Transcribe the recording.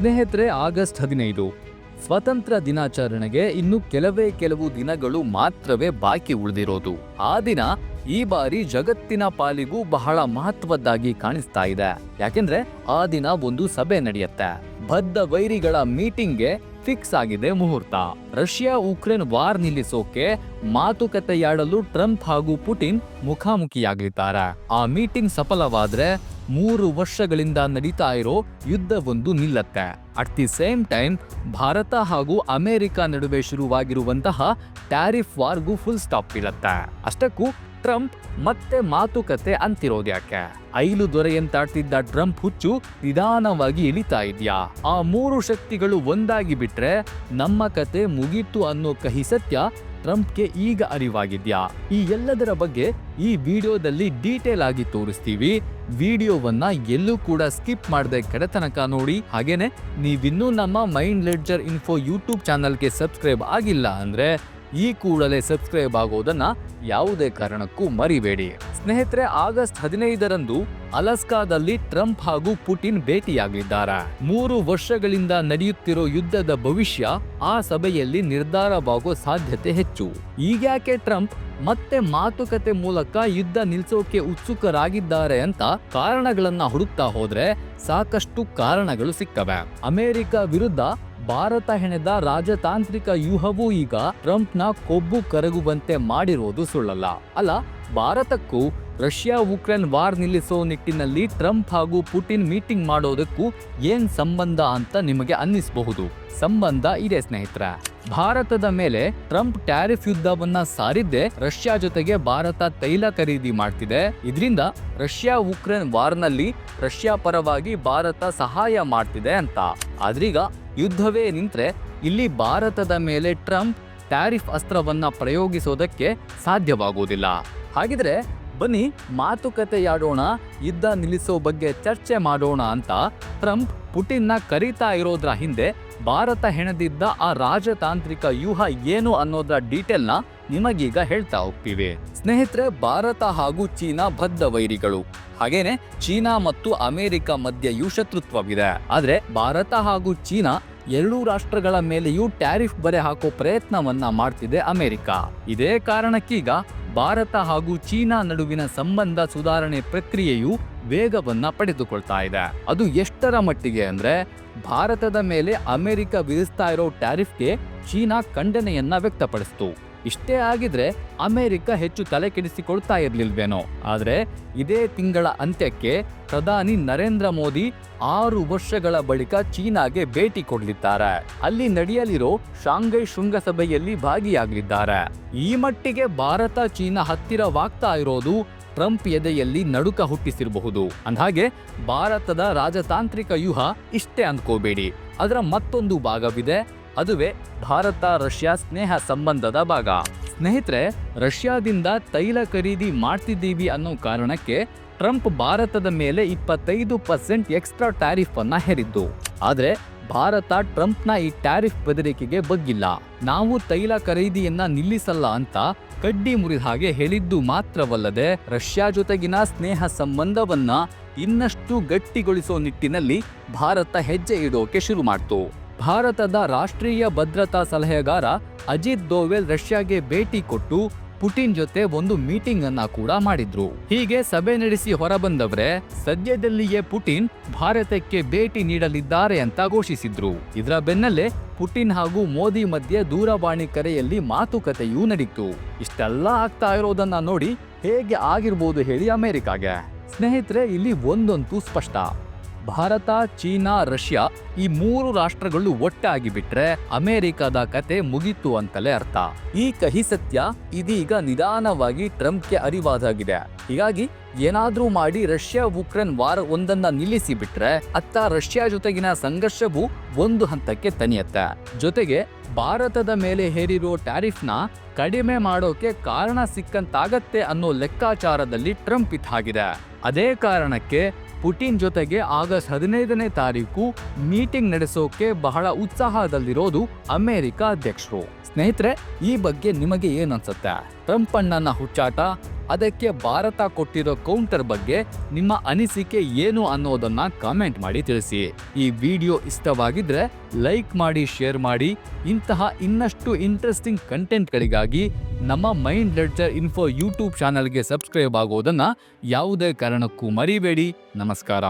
ಸ್ನೇಹಿತರೆ, ಆಗಸ್ಟ್ ಹದಿನೈದು. ಸ್ವತಂತ್ರ ದಿನಾಚರಣೆಗೆ ಇನ್ನು ಕೆಲವೇ ಕೆಲವು ದಿನಗಳು ಮಾತ್ರವೇ ಬಾಕಿ ಉಳಿದಿರೋದು. ಆ ದಿನ ಈ ಬಾರಿ ಜಗತ್ತಿನ ಪಾಲಿಗೂ ಬಹಳ ಮಹತ್ವದ್ದಾಗಿ ಕಾಣಿಸ್ತಾ ಇದೆ. ಯಾಕೆಂದ್ರೆ ಆ ದಿನ ಒಂದು ಸಭೆ ನಡೆಯುತ್ತೆ. ಬದ್ಧ ವೈರಿಗಳ ಮೀಟಿಂಗ್ಗೆ ಫಿಕ್ಸ್ ಆಗಿದೆ ಮುಹೂರ್ತ. ರಷ್ಯಾ ಉಕ್ರೇನ್ ವಾರ್ ನಿಲ್ಲಿಸೋಕೆ ಮಾತುಕತೆಯಾಡಲು ಟ್ರಂಪ್ ಹಾಗೂ ಪುಟಿನ್ ಮುಖಾಮುಖಿಯಾಗಲಿದ್ದಾರೆ. ಆ ಮೀಟಿಂಗ್ ಸಫಲವಾದ್ರೆ ಮೂರು ವರ್ಷಗಳಿಂದ ನಡೀತಾ ಇರೋ ಯುದ್ಧವೊಂದು ನಿಲ್ಲತ್ತೆ. At the same time Bharat ಹಾಗೂ ಅಮೆರಿಕ ನಡುವೆ ಶುರುವಾಗಿರುವಂತಹ ಟ್ಯಾರಿಫ್ ವಾರ್ಗೂ ಫುಲ್ ಸ್ಟಾಪ್ ಬೀಳತ್ತೆ ಅಷ್ಟಕ್ಕೂ ಟ್ರಂಪ್ ಮತ್ತೆ ಮಾತುಕತೆ ಅಂತಿರೋದ್ಯಾಕೆ ಐಲು ದೊರೆಯಂತಾಡ್ತಿದ್ದ ಟ್ರಂಪ್ ಹುಚ್ಚು ನಿಧಾನವಾಗಿ ಇಳಿತಾ ಇದ್ಯಾ? ಆ ಮೂರು ಶಕ್ತಿಗಳು ಒಂದಾಗಿ ಬಿಟ್ರೆ ನಮ್ಮ ಕತೆ ಮುಗೀತು ಅನ್ನೋ ಕಹಿ ಸತ್ಯ ಟ್ರಂಪ್ಗೆ ಈಗ ಅರಿವಾಗಿದ್ಯಾ? ಈ ಎಲ್ಲದರ ಬಗ್ಗೆ ಈ ವಿಡಿಯೋದಲ್ಲಿ ಡೀಟೇಲ್ ಆಗಿ ತೋರಿಸ್ತೀವಿ. ವಿಡಿಯೋವನ್ನ ಎಲ್ಲೂ ಕೂಡ ಸ್ಕಿಪ್ ಮಾಡದೆ ಕಡೆತನಕ ನೋಡಿ. ಹಾಗೇನೆ, ನೀವಿನ್ನೂ ನಮ್ಮ ಮೈಂಡ್ ಲೆಡ್ಜರ್ ಇನ್ಫೋ ಯೂಟ್ಯೂಬ್ ಚಾನಲ್ಗೆ ಸಬ್ಸ್ಕ್ರೈಬ್ ಆಗಿಲ್ಲ ಅಂದ್ರೆ ಈ ಕೂಡಲೇ ಸಬ್ಸ್ಕ್ರೈಬ್ ಆಗೋದನ್ನ ಯಾವುದೇ ಕಾರಣಕ್ಕೂ ಮರಿಬೇಡಿ. ಸ್ನೇಹಿತರೆ, ಆಗಸ್ಟ್ ಹದಿನೈದರಂದು ಅಲಸ್ಕಾದಲ್ಲಿ ಟ್ರಂಪ್ ಹಾಗೂ ಪುಟಿನ್ ಭೇಟಿಯಾಗಲಿದ್ದಾರೆ ಮೂರು ವರ್ಷಗಳಿಂದ ನಡೆಯುತ್ತಿರೋ ಯುದ್ಧದ ಭವಿಷ್ಯ ಆ ಸಭೆಯಲ್ಲಿ ನಿರ್ಧಾರವಾಗೋ ಸಾಧ್ಯತೆ ಹೆಚ್ಚು. ಈಗ್ಯಾಕೆ ಟ್ರಂಪ್ ಮತ್ತೆ ಮಾತುಕತೆ ಮೂಲಕ ಯುದ್ಧ ನಿಲ್ಸೋಕೆ ಉತ್ಸುಕರಾಗಿದ್ದಾರೆ ಅಂತ ಕಾರಣಗಳನ್ನ ಹುಡುಕ್ತಾ ಹೋದ್ರೆ ಸಾಕಷ್ಟು ಕಾರಣಗಳು ಸಿಕ್ಕವೆ. ಅಮೆರಿಕ ವಿರುದ್ಧ ಭಾರತ ಹೆಣೆದ ರಾಜತಾಂತ್ರಿಕ ವ್ಯೂಹವೂ ಈಗ ಟ್ರಂಪ್ನ ಕೊಬ್ಬು ಕರಗುವಂತೆ ಮಾಡಿರೋದು ಸುಳ್ಳಲ್ಲ. ಅಲ್ಲ, ಭಾರತಕ್ಕೂ ರಷ್ಯಾ ಉಕ್ರೇನ್ ವಾರ್ ನಿಲ್ಲಿಸೋ ನಿಟ್ಟಿನಲ್ಲಿ ಟ್ರಂಪ್ ಹಾಗೂ ಪುಟಿನ್ ಮೀಟಿಂಗ್ ಮಾಡೋದಕ್ಕೂ ಏನ್ ಸಂಬಂಧ ಅಂತ ನಿಮಗೆ ಅನ್ನಿಸಬಹುದು? ಸಂಬಂಧ ಇದೆ ಸ್ನೇಹಿತರ. ಭಾರತದ ಮೇಲೆ ಟ್ರಂಪ್ ಟ್ಯಾರಿಫ್ ಯುದ್ಧವನ್ನ ಸಾರಿದ್ದೆ ರಷ್ಯಾ ಜೊತೆಗೆ ಭಾರತ ತೈಲ ಖರೀದಿ ಮಾಡ್ತಿದೆ. ಇದರಿಂದ ರಷ್ಯಾ ಉಕ್ರೇನ್ ವಾರ್ನಲ್ಲಿ ರಷ್ಯಾ ಪರವಾಗಿ ಭಾರತ ಸಹಾಯ ಮಾಡ್ತಿದೆ ಅಂತ. ಆದ್ರೀಗ ಯುದ್ಧವೇ ನಿಂತರೆ ಇಲ್ಲಿ ಭಾರತದ ಮೇಲೆ ಟ್ರಂಪ್ ಟ್ಯಾರಿಫ್ ಅಸ್ತ್ರವನ್ನು ಪ್ರಯೋಗಿಸೋದಕ್ಕೆ ಸಾಧ್ಯವಾಗುವುದಿಲ್ಲ. ಹಾಗಿದ್ರೆ ಬನ್ನಿ ಮಾತುಕತೆಯಾಡೋಣ, ಯುದ್ಧ ನಿಲ್ಲಿಸೋ ಬಗ್ಗೆ ಚರ್ಚೆ ಮಾಡೋಣ ಅಂತ ಟ್ರಂಪ್ ಪುಟಿನ್ನ ಕರೀತಾ ಇರೋದ್ರ ಹಿಂದೆ ಭಾರತ ಹೆಣೆದಿದ್ದ ಆ ರಾಜತಾಂತ್ರಿಕ ವ್ಯೂಹ ಏನು ಅನ್ನೋದ್ರ ಡೀಟೇಲ್ನ ನಿಮಗೀಗ ಹೇಳ್ತಾ ಹೋಗ್ತೀವಿ. ಸ್ನೇಹಿತರೆ, ಭಾರತ ಹಾಗೂ ಚೀನಾ ಬದ್ಧ ವೈರಿಗಳು. ಹಾಗೇನೆ ಚೀನಾ ಮತ್ತು ಅಮೆರಿಕ ಮಧ್ಯೆಯೂ ಶತ್ರುತ್ವವಿದೆ. ಆದ್ರೆ ಭಾರತ ಹಾಗೂ ಚೀನಾ ಎರಡೂ ರಾಷ್ಟ್ರಗಳ ಮೇಲೆಯೂ ಟ್ಯಾರಿಫ್ ಬರೆ ಹಾಕೋ ಪ್ರಯತ್ನವನ್ನ ಮಾಡ್ತಿದೆ ಅಮೆರಿಕ. ಇದೇ ಕಾರಣಕ್ಕೀಗ ಭಾರತ ಹಾಗೂ ಚೀನಾ ನಡುವಿನ ಸಂಬಂಧ ಸುಧಾರಣೆ ಪ್ರಕ್ರಿಯೆಯು ವೇಗವನ್ನ ಪಡೆದುಕೊಳ್ತಾ ಇದೆ. ಅದು ಎಷ್ಟರ ಮಟ್ಟಿಗೆ ಅಂದ್ರೆ ಭಾರತದ ಮೇಲೆ ಅಮೆರಿಕ ವಿಧಿಸ್ತಾ ಇರೋ ಟ್ಯಾರಿಫ್ಗೆ ಚೀನಾ ಖಂಡನೆಯನ್ನ ವ್ಯಕ್ತಪಡಿಸಿತು. ಇಷ್ಟೇ ಆಗಿದ್ರೆ ಅಮೆರಿಕ ಹೆಚ್ಚು ತಲೆ ಕೆಡಿಸಿಕೊಳ್ತಾ ಇರಲಿಲ್ವೇನೋ. ಆದರೆ ಇದೇ ತಿಂಗಳ ಅಂತ್ಯಕ್ಕೆ ಪ್ರಧಾನಿ ನರೇಂದ್ರ ಮೋದಿ ಆರು ವರ್ಷಗಳ ಬಳಿಕ ಚೀನಾಗೆ ಭೇಟಿ ಕೊಡಲಿದ್ದಾರೆ. ಅಲ್ಲಿ ನಡೆಯಲಿರೋ ಶಾಂಘೈ ಶೃಂಗಸಭೆಯಲ್ಲಿ ಭಾಗಿಯಾಗಲಿದ್ದಾರೆ. ಈ ಮಟ್ಟಿಗೆ ಭಾರತ ಚೀನಾ ಹತ್ತಿರವಾಗ್ತಾ ಇರೋದು ಟ್ರಂಪ್ ಎದೆಯಲ್ಲಿ ನಡುಕ ಹುಟ್ಟಿಸಿರಬಹುದು. ಅಂದಹಾಗೆ ಭಾರತದ ರಾಜತಾಂತ್ರಿಕ ವ್ಯೂಹ ಇಷ್ಟೇ ಅಂದ್ಕೋಬೇಡಿ ಅದರ ಮತ್ತೊಂದು ಭಾಗವಿದೆ ಅದುವೇ ಭಾರತ ರಷ್ಯಾ ಸ್ನೇಹ ಸಂಬಂಧದ ಭಾಗ. ಸ್ನೇಹಿತರೆ, ರಷ್ಯಾದಿಂದ ತೈಲ ಖರೀದಿ ಮಾಡ್ತಿದ್ದೀವಿ ಅನ್ನೋ ಕಾರಣಕ್ಕೆ ಟ್ರಂಪ್ ಭಾರತದ ಮೇಲೆ ಇಪ್ಪತ್ತೈದು ಪರ್ಸೆಂಟ್ ಎಕ್ಸ್ಟ್ರಾ ಟ್ಯಾರಿಫ್ ಅನ್ನ ಹೇರಿದ್ದು. ಆದ್ರೆ ಭಾರತ ಟ್ರಂಪ್ನ ಈ ಟ್ಯಾರಿಫ್ ಬೆದರಿಕೆಗೆ ಬಗ್ಗಿಲ್ಲ. ನಾವು ತೈಲ ಖರೀದಿಯನ್ನ ನಿಲ್ಲಿಸಲ್ಲ ಅಂತ ಕಡ್ಡಿ ಮುರಿದ ಹಾಗೆ ಹೇಳಿದ್ದು ಮಾತ್ರವಲ್ಲದೆ ರಷ್ಯಾ ಜೊತೆಗಿನ ಸ್ನೇಹ ಸಂಬಂಧವನ್ನ ಇನ್ನಷ್ಟು ಗಟ್ಟಿಗೊಳಿಸೋ ನಿಟ್ಟಿನಲ್ಲಿ ಭಾರತ ಹೆಜ್ಜೆ ಇಡೋಕೆ ಶುರು ಮಾಡ್ತು. ಭಾರತದ ರಾಷ್ಟ್ರೀಯ ಭದ್ರತಾ ಸಲಹೆಗಾರ ಅಜಿತ್ ದೋವೆಲ್ ರಷ್ಯಾಗೆ ಭೇಟಿ ಕೊಟ್ಟು ಪುಟಿನ್ ಜೊತೆ ಒಂದು ಮೀಟಿಂಗ್ ಅನ್ನ ಕೂಡ ಮಾಡಿದ್ರು. ಹೀಗೆ ಸಭೆ ನಡೆಸಿ ಹೊರಬಂದವರೇ, ಸದ್ಯದಲ್ಲಿಯೇ ಪುಟಿನ್ ಭಾರತಕ್ಕೆ ಭೇಟಿ ನೀಡಲಿದ್ದಾರೆ ಅಂತ ಘೋಷಿಸಿದ್ರು. ಇದರ ಬೆನ್ನಲ್ಲೇ ಪುಟಿನ್ ಹಾಗೂ ಮೋದಿ ಮಧ್ಯೆ ದೂರವಾಣಿ ಕರೆಯಲ್ಲಿ ಮಾತುಕತೆಯೂ ನಡೀತು. ಇಷ್ಟೆಲ್ಲ ಆಗ್ತಾ ಇರೋದನ್ನ ನೋಡಿ ಹೇಗೆ ಆಗಿರ್ಬೋದು ಹೇಳಿ ಅಮೆರಿಕಾಗೆ. ಸ್ನೇಹಿತರೆ, ಇಲ್ಲಿ ಒಂದಂತೂ ಸ್ಪಷ್ಟ. ಭಾರತ, ಚೀನಾ, ರಷ್ಯಾ ಈ ಮೂರು ರಾಷ್ಟ್ರಗಳು ಒಟ್ಟಾಗಿ ಬಿಟ್ರೆ ಅಮೆರಿಕದ ಕತೆ ಮುಗೀತು ಅಂತಲೇ ಅರ್ಥ. ಈ ಕಹಿ ಸತ್ಯ ಇದೀಗ ನಿಧಾನವಾಗಿ ಟ್ರಂಪ್ಗೆ ಅರಿವಾದಾಗಿದೆ. ಹೀಗಾಗಿ ಏನಾದ್ರೂ ಮಾಡಿ ರಷ್ಯಾ ಉಕ್ರೇನ್ ವಾರ ಒಂದನ್ನ ನಿಲ್ಲಿಸಿ ಬಿಟ್ರೆ ಅತ್ತ ರಷ್ಯಾ ಜೊತೆಗಿನ ಸಂಘರ್ಷವು ಒಂದು ಹಂತಕ್ಕೆ ತನಿಯತ್ತೆ. ಜೊತೆಗೆ ಭಾರತದ ಮೇಲೆ ಹೇರಿರೋ ಟ್ಯಾರಿಫ್ನ ಕಡಿಮೆ ಮಾಡೋಕೆ ಕಾರಣ ಸಿಕ್ಕಂತಾಗತ್ತೆ ಅನ್ನೋ ಲೆಕ್ಕಾಚಾರದಲ್ಲಿ ಟ್ರಂಪ್ ಇದ್ದಾಗಿದೆ ಅದೇ ಕಾರಣಕ್ಕೆ ಪುಟಿನ್ ಜೊತೆಗೆ ಆಗಸ್ಟ್ ಹದಿನೈದನೇ ತಾರೀಕು ಮೀಟಿಂಗ್ ನಡೆಸೋಕೆ ಬಹಳ ಉತ್ಸಾಹದಲ್ಲಿರೋದು ಅಮೆರಿಕ ಅಧ್ಯಕ್ಷರು. ಸ್ನೇಹಿತರೆ, ಈ ಬಗ್ಗೆ ನಿಮಗೆ ಏನನ್ಸುತ್ತೆ? ಟ್ರಂಪ್ ಅಣ್ಣನ ಹುಚ್ಚಾಟ, ಅದಕ್ಕೆ ಭಾರತ ಕೊಟ್ಟಿರೋ ಕೌಂಟರ್ ಬಗ್ಗೆ ನಿಮ್ಮ ಅನಿಸಿಕೆ ಏನು ಅನ್ನೋದನ್ನ ಕಾಮೆಂಟ್ ಮಾಡಿ ತಿಳಿಸಿ. ಈ ವಿಡಿಯೋ ಇಷ್ಟವಾಗಿದ್ರೆ ಲೈಕ್ ಮಾಡಿ, ಶೇರ್ ಮಾಡಿ, ಇಂತಹ ಇನ್ನಷ್ಟು ಇಂಟ್ರೆಸ್ಟಿಂಗ್ ಕಂಟೆಂಟ್ಗಳಿಗಾಗಿ ನಮ್ಮ ಮೈಂಡ್ ಲೆಡ್ಜರ್ ಇನ್ಫೋ ಯೂಟ್ಯೂಬ್ ಚಾನಲ್ಗೆ ಸಬ್ಸ್ಕ್ರೈಬ್ ಆಗೋದನ್ನು ಯಾವುದೇ ಕಾರಣಕ್ಕೂ ಮರಿಬೇಡಿ. ನಮಸ್ಕಾರ.